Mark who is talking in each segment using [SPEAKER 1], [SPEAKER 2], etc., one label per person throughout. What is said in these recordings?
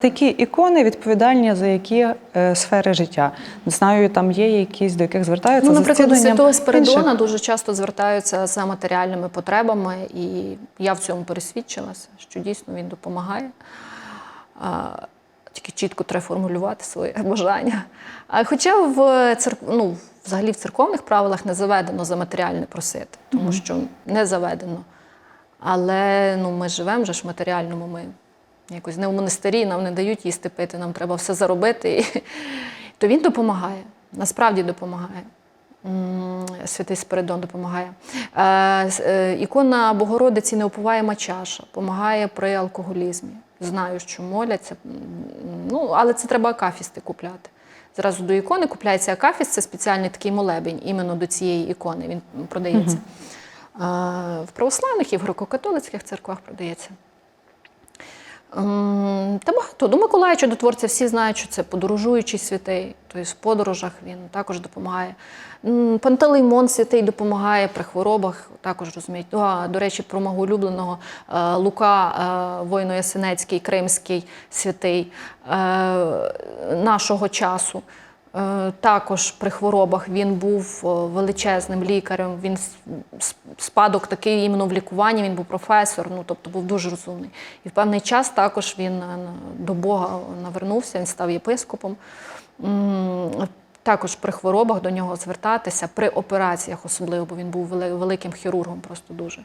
[SPEAKER 1] Такі ікони відповідальні за які е, сфери життя. Не Знаю, там є якісь, до яких звертаються
[SPEAKER 2] Ну, наприклад, до святого Спиридона
[SPEAKER 1] інших.
[SPEAKER 2] дуже часто звертаються за матеріальними потребами, і я в цьому пересвідчилася, що дійсно він допомагає. А, Тільки чітко треба формулювати своє бажання. А хоча в церк... ну, взагалі в церковних правилах не заведено за матеріальне просити, тому що не заведено. Але ну, ми живемо вже ж в матеріальному. Ми якось не в монастирі, нам не дають їсти пити, нам треба все заробити. То він допомагає, насправді допомагає. Святий Спиридон допомагає. Е, е, Ікона Богородиці Неупуваєма чаша допомагає при алкоголізмі. Знаю, що моляться, ну, але це треба акафісти купляти. Зразу до ікони купляється акафіст, це спеціальний такий молебень, іменно до цієї ікони він продається. Е, В православних і в греко-католицьких церквах продається. Ем, Та багато. До Миколая Чудотворця всі знають, що це подорожуючий святий, тобто в подорожах він також допомагає. Пантелеймон святий допомагає при хворобах, також розуміють. Ну, до речі, про мого улюбленого е, Лука, е, воїно Ясенецький, Кримський святий е, нашого часу. Е, Також при хворобах він був е, величезним лікарем. Він спадок такий іменно в лікуванні. Він був професор, ну тобто був дуже розумний. І в певний час також він е, до Бога навернувся, він став єпископом. Також при хворобах до нього звертатися, при операціях особливо, бо він був великим хірургом, просто дуже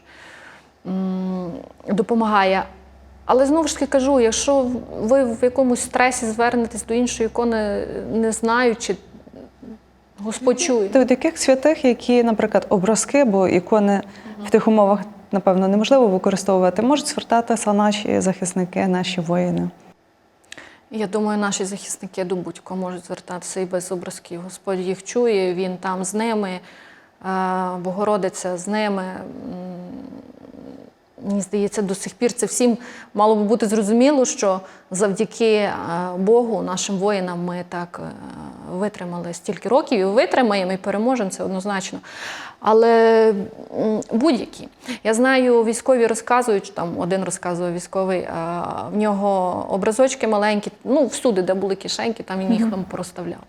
[SPEAKER 2] допомагає. Але знову ж таки кажу, якщо ви в якомусь стресі звернетесь до іншої ікони, не знаючи, Господь чує.
[SPEAKER 1] До яких святих, які, наприклад, образки, бо ікони в тих умовах, напевно, неможливо використовувати, можуть звертатися наші захисники, наші воїни.
[SPEAKER 2] Я думаю, наші захисники до будь-кого можуть звертатися і без образків. Господь їх чує, він там з ними, е, Богородиця з ними. Мені здається, до сих пір це всім мало би бути зрозуміло, що завдяки е, Богу, нашим воїнам, ми так е, витримали стільки років і витримаємо, і переможемо це однозначно. Але будь-які. Я знаю, військові розказують, там один розказував військовий, е, в нього образочки маленькі, ну, всюди, де були кишеньки, там він їх там пороставляв.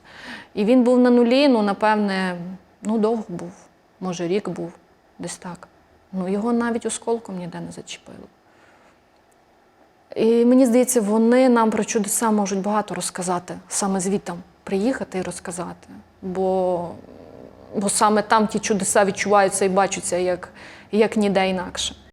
[SPEAKER 2] І він був на нулі, ну, напевне, ну, довго був, може, рік був, десь так. Ну, його навіть осколком ніде не зачепило. І мені здається, вони нам про чудеса можуть багато розказати, саме звітом приїхати і розказати. Бо, бо саме там ті чудеса відчуваються і бачаться як, як ніде інакше.